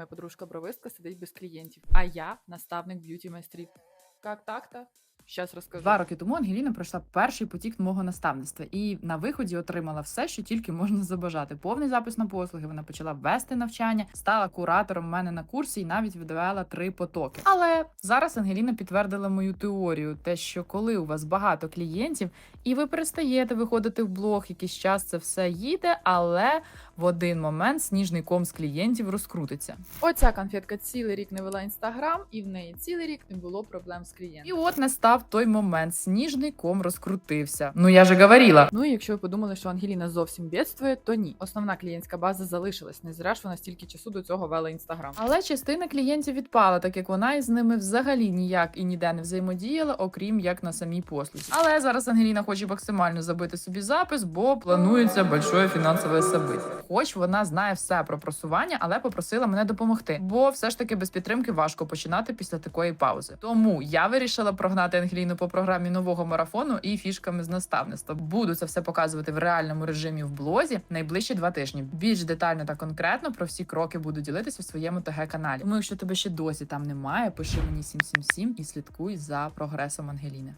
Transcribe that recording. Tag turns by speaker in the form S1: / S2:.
S1: Моя подружка бровистка сидить без клієнтів, а я наставник б'юті майстрів. Як так-то? Щас розкажу.
S2: Два роки тому Ангеліна пройшла перший потік мого наставництва і на виході отримала все, що тільки можна забажати. Повний запис на послуги. Вона почала вести навчання, стала куратором в мене на курсі і навіть видавала три потоки. Але зараз Ангеліна підтвердила мою теорію: те, що коли у вас багато клієнтів, і ви перестаєте виходити в блог, якийсь час це все їде, але в один момент сніжний ком з клієнтів розкрутиться.
S1: Оця конфетка цілий рік не вела інстаграм, і в неї цілий рік не було проблем з
S2: І
S1: клієнтом.
S2: от настав той момент, сніжний ком розкрутився. Ну я же говорила.
S1: Ну і якщо ви подумали, що Ангеліна зовсім бідствує, то ні. Основна клієнтська база залишилась. Не зря ж вона стільки часу до цього вела інстаграм.
S2: Але частина клієнтів відпала, так як вона із ними взагалі ніяк і ніде не взаємодіяла, окрім як на самій послузі. Але зараз Ангеліна хоче максимально забити собі запис, бо планується большое фінансове событие. Хоч вона знає все про просування, але попросила мене допомогти, бо все ж таки без підтримки важко починати після такої паузи. Тому я вирішила прогнати Ангеліну по програмі нового марафону і фішками з наставництва. Буду це все показувати в реальному режимі в блозі найближчі два тижні. Більш детально та конкретно про всі кроки буду ділитися в своєму ТГ каналі. Тому, якщо тебе ще досі там немає, пиши мені 777 і слідкуй за прогресом Ангеліни.